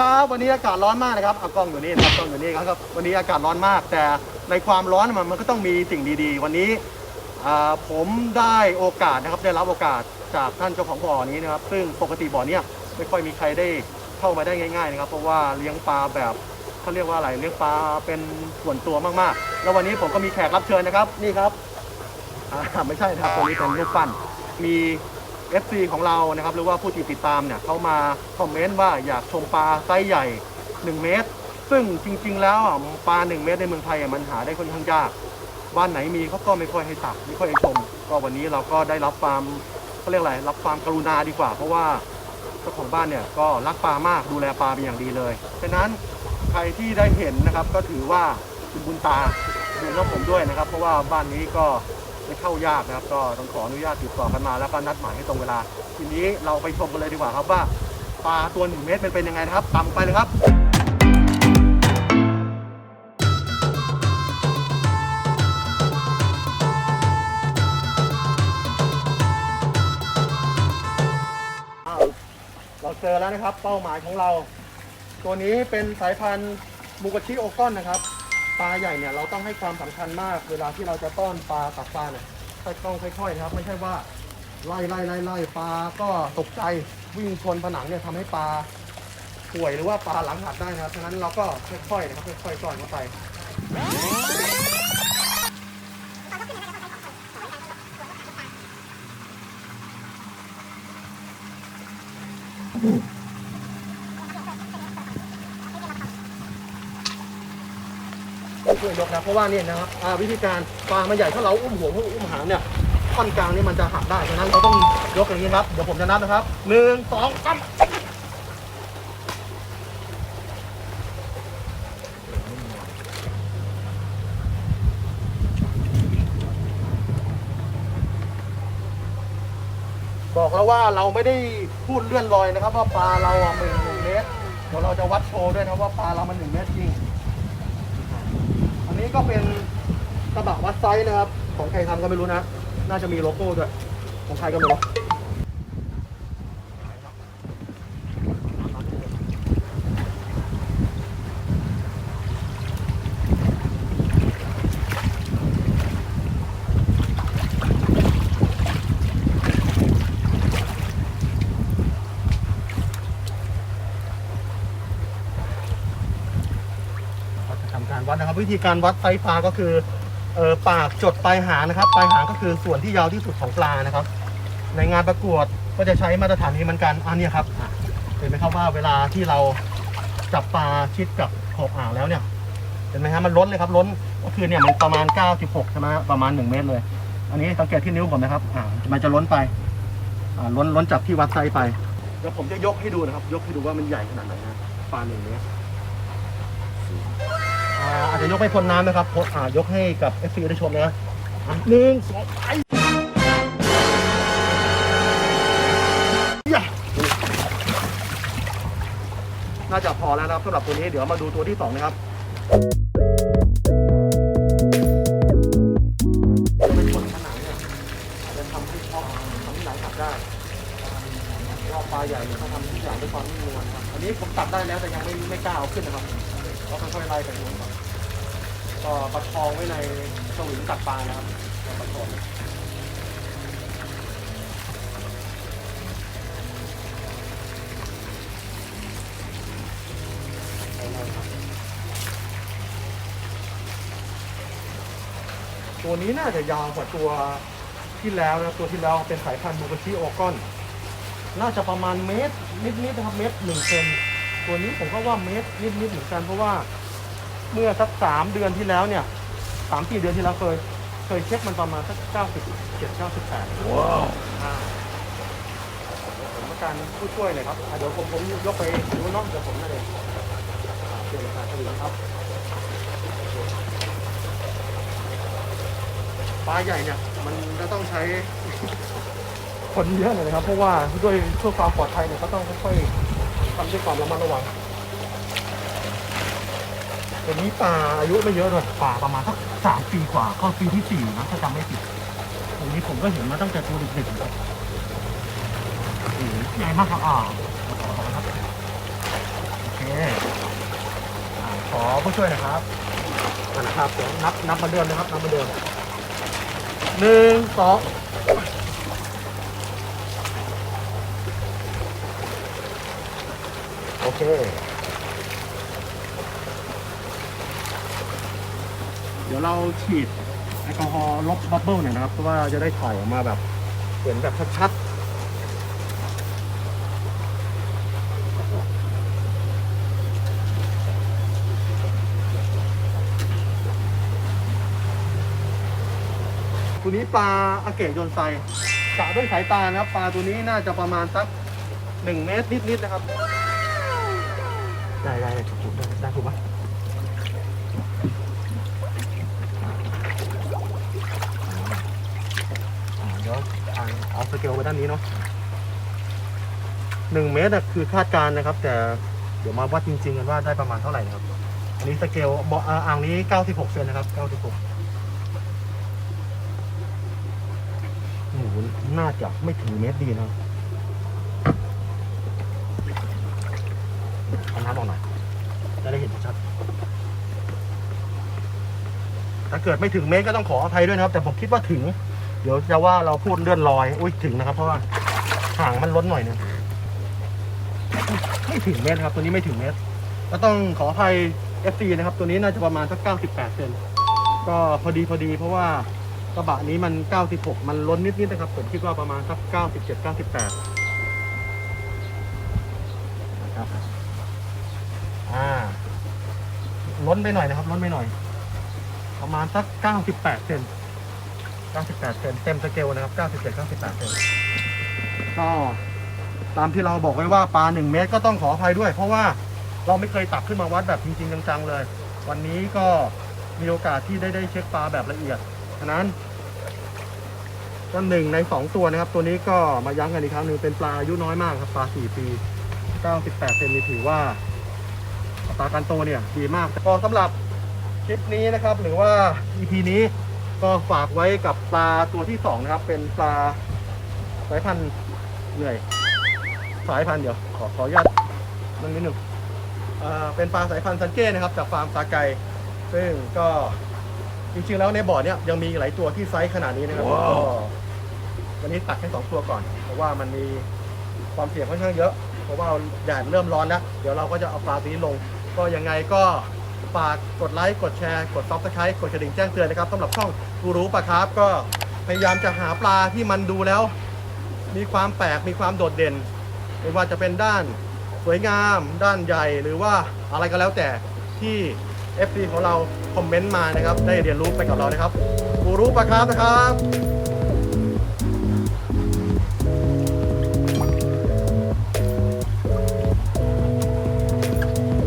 ครับวันนี้อากาศร้อนมากนะครับเอากล้องอยู่นี่นะครับกล้องอยู่นี่ครับ วันนี้อากาศร้อนมาก แต่ในความร้อนมันมันก็ต้องมีสิ่งดีๆ วันนี้ผมได้โอกาสนะครับได้รับโอกาสจากท่านเจ้าของบ่อนี้นะครับ ซึ่งปกติบ่อเนี้ยไม่ค่อยมีใครได้เข้ามาได้ง่ายๆนะครับ เพราะว่าเลี้ยงปลาแบบเขาเรียกว่าอะไรเลี้ยงปลาเป็นส่วนตัวมากๆ แล้ววันนี้ผมก็มีแขกรับเชิญนะครับ นี่ครับไม่ใช่นะครับตัวนี้เป็นรูปปั้นมี FC ของเรานะครับหรือว่าผู้ที่ติดตามเนี่ยเขามาคอมเมนต์ว่าอยากชมปลาไซส์ใหญ่ 1 เมตร ซึ่งจริง ๆ แล้วอะปลา 1 เมตรในเมืองไทยอะมันหาได้ค่อนข้างยาก บ้านไหนมีเขาก็ไม่ค่อยให้ตักไม่ค่อยให้ชม ก็วันนี้เราก็ได้รับความเขาเรียกอะไรรับความกรุณาดีกว่า เพราะว่าเจ้าของบ้านเนี่ยก็รักปลามากดูแลปลาเป็นอย่างดีเลยฉะนั้นใครที่ได้เห็นนะครับก็ถือว่าเป็นบุญตาดูน้องผมด้วยนะครับ เพราะว่าบ้านนี้ก็ ไม่เข้ายากนะครับ ก็ต้องขออนุญาตติดต่อกันมาแล้วก็นัดหมายให้ตรงเวลา ทีนี้เราไปชมกันเลยดีกว่าครับว่าปลาตัวหนึ่งเมตรเป็นเป็นยังไงนะครับตามไปเลยครับเราเจอแล้วนะครับเป้าหมายของเรา ตัวนี้เป็นสายพันธุ์มูกาชิโอกอนนะครับ ปลาใหญ่เนี่ยเราต้องให้ความสำคัญมาก เวลาที่เราจะต้อนปลาตักปลาเนี่ยต้องค่อยๆนะครับ ไม่ใช่ว่าไล่ไล่ไล่ไล่ปลาก็ตกใจวิ่งชนผนังเนี่ยทำให้ปลาป่วยหรือว่าปลาหลังหักได้นะครับฉะนั้นเราก็ค่อยๆนะครับค่อยๆต้อนเข้าไป ช่วยยกนะเพราะว่าเนี่ยนะครับอ่าวิธีการปลามันใหญ่ถ้าเราอุ้มหัวอุ้มหางเนี่ยท่อนกลางนี่มันจะหักได้ฉะนั้นเราต้องยกอย่างนี้ครับเดี๋ยวผมจะนับนะครับหนึ่งสองสามบอกแล้วว่าเราไม่ได้พูดเลื่อนลอยนะครับ ว่าปลาเราอะหนึ่งเมตรเดี๋ยวเราจะวัดโชว์ด้วยนะว่าปลาเรามันหนึ่งเมตรจริง ก็เป็นกระบะวัดไซส์นะครับ ของใครทำก็ไม่รู้นะ น่าจะมีโลโก้ด้วย ของใครก็ไม่รู้เราจะทำการ วิธีการวัดไซส์ปลาก็คือเออปากจดปลายหางนะครับปลายหางก็คือส่วนที่ยาวที่สุดของปลานะครับ ในงานประกวดก็จะใช้มาตรฐานนี้เหมือนกันอันนี้ครับอะเห็นไหมครับว่าเวลาที่เราจับปลาชิดกับขอบอ่างแล้วเนี่ยเห็นไหมครับมันล้นเลยครับล้นก็คือเนี่ยมันประมาณ 96ใช่ไหมฮะประมาณ 1 เมตรเลย อันนี้สังเกตที่นิ้วผมนะครับอ่ามันจะล้นไปอ่าล้นล้นจากที่วัดไซส์ไปเดี๋ยวผมจะยกให้ดูนะครับ ยกให้ดูว่ามันใหญ่ขนาดไหนนะปลาหนึ่งเมตร อาจจะยกไม่พ้นน้ำนะครับอ่ายกให้กับ f อได้ชมนะหนึ่งสองไปน่าจะพอแล้วนะครับสำหรับตัวนี้เดี๋ยวมาดูตัวที่สองนะครับเป็นคนขนาดเนี่ยอาจจะทำให้ช่อทำให้หลังตัดได้รอบปลาใหญ่เนี่ยเขาทำทุกอย่างด้วยความนิ่มนวลครับอันนี้ผมตัดได้แล้วแต่ยังไม่ไม่กล้าเอาขึ้นนะครับ ก็ค่อยๆไล่ไปนู้นก่อนก็ประคองไว้ในสวิงตัดปลานะครับประคองตัวนี้น่าจะยาวกว่าตัวที่แล้วนะตัวที่แล้วเป็นสายพันธุ์บูกาชิโอกอน น่าจะประมาณเมตรนิดๆนะครับเมตรหนึ่งเซน ตัวนี้ผมก็ว่าเมตรนิดๆเหมือนกันเพราะว่าเมื่อสักสามเดือนที่แล้วเนี่ยสามสี่เดือนที่แล้วเคย เคยเช็คมันประมาณสักเก้าสิบเจ็ดเก้าสิบแปดว้าวผมต้องการผู้ช่วยหน่อยครับอะเดี๋ยวผมผมยกไปดูน้องเดี๋ยวผมนั่นเองอ่าเปลี่ยนราคาเฉลี่ยครับปลาใหญ่เนี่ยมันจะต้องใช้ คนเยอะหน่อยนะครับ เพราะว่าด้วยเพื่อความปลอดภัยเนี่ยก็ต้องค่อยๆ ทำด้วยความระมัดระวังตัวนี้ปลาอายุไม่เยอะด้วยปลาประมาณสักสามปีกว่าเข้าปีที่สี่นะถ้าจำไม่ผิดตรงนี้ผมก็เห็นมาตั้งแต่ตัวเด็กๆครับใหญ่มากครับอ่าโอเคอ่าขอผู้ช่วยนะครับนะครับเดี๋ยวนับนับมาเดิมนะครับนับมาเดิมหนึ่งสองโอ เคเดี๋ยวเราฉีดแอลกอฮอล์ลบบับเบิ้ลหน่อยนะครับ เพราะว่าจะได้ถ่ายออกมาแบบเห็นแบบชัดๆตัวนี้ปลาอาเกะโยนไซกะด้วยสายตานะครับ ปลาตัวนี้น่าจะประมาณสักหนึ่งเมตรนิดๆนะครับ ได้ได้ได้ถูกได้ได้ถูกปะอ่าเดี๋ยวเอาเอสเกลไปด้านนี้เนาะหนึ่งเมตรคือคาดการนะครับ แต่เดี๋ยวมาวัดจริงๆกันว่าได้ประมาณเท่าไหร่นะครับ อันนี้สเกลบาะอ่าอ่างนี้ 96 เซนนะครับ 96โอ้โหน่าจะไม่ถึงเมตรดีนะเอาน้ำออกหน่อย จะได้เห็นชัดๆ ถ้าเกิดไม่ถึงเมตรก็ต้องขออภัยด้วยนะครับ แต่ผมคิดว่าถึง เดี๋ยวจะว่าเราพูดเลื่อนลอย อุ้ยถึงนะครับ เพราะว่าห่างมันล้นหน่อยนึงไม่ถึงเมตรครับ ตัวนี้ไม่ถึงเมตร ก็ต้องขออภัย FC นะครับ ตัวนี้น่าจะประมาณสัก98เซนก็พอดีพอดีเพราะว่ากระบะนี้มัน 96 มันล้นนิดๆนะครับ ผมคิดว่าประมาณสัก 97 98นะครับอ่าล้นไปหน่อยนะครับ ล้นไปหน่อย ประมาณสัก 98 เซน 98 เซนเต็มสเกลนะครับ 97 98 เซน ก็ตามที่เราบอกไว้ว่าปลา 1 เมตรก็ต้องขออภัยด้วย เพราะว่าเราไม่เคยตักขึ้นมาวัดแบบจริง ๆ จังๆเลย วันนี้ก็มีโอกาสที่ได้ได้เช็คปลาแบบละเอียดฉะนั้นก็หนึ่งใน2ตัวนะครับ ตัวนี้ก็มาย้ำกันอีกครั้งหนึ่งเป็นปลาอายุน้อยมากครับปลา4ปี 98 เซนนี่ถือว่าอัตราการโตเนี่ยดีมาก แต่ก็สำหรับ คลิปนี้นะครับ หรือว่า EP นี้ก็ฝากไว้กับปลาตัวที่สองนะครับ เป็นปลาสายพันธุ์เหนื่อยสายพันธุ์เดี๋ยวขอขออนุญาตนั่นนิดหนึ่งเอ่อเป็นปลาสายพันธุ์ซันเก้นะครับ จากฟาร์มตาไกซึ่งก็จริงๆแล้วในบ่อเนี้ยยังมีหลายตัวที่ไซส์ขนาดนี้นะครับก็วันนี้ตัดแค่สองตัวก่อน เพราะว่ามันมีความเสี่ยงค่อนข้างเยอะ เพราะว่าแดดเริ่มร้อนแล้ว เดี๋ยวเราก็จะเอาปลาตัวนี้ลง ก็ยังไงก็ ฝากกดไลค์กดแชร์กดซับสไครต์กดกระดิ่งแจ้งเตือนนะครับสำหรับช่องกูรู้ปลาครับก็พยายามจะหาปลาที่มันดูแล้ว มีความแปลกมีความโดดเด่น ไม่ว่าจะเป็นด้านสวยงาม ด้านใหญ่หรือว่าอะไรก็แล้วแต่ที่ FC ของเราคอมเมนต์มานะครับ ได้เรียนรู้ไปกับเรานะครับกูรู้ปลาครับนะครับ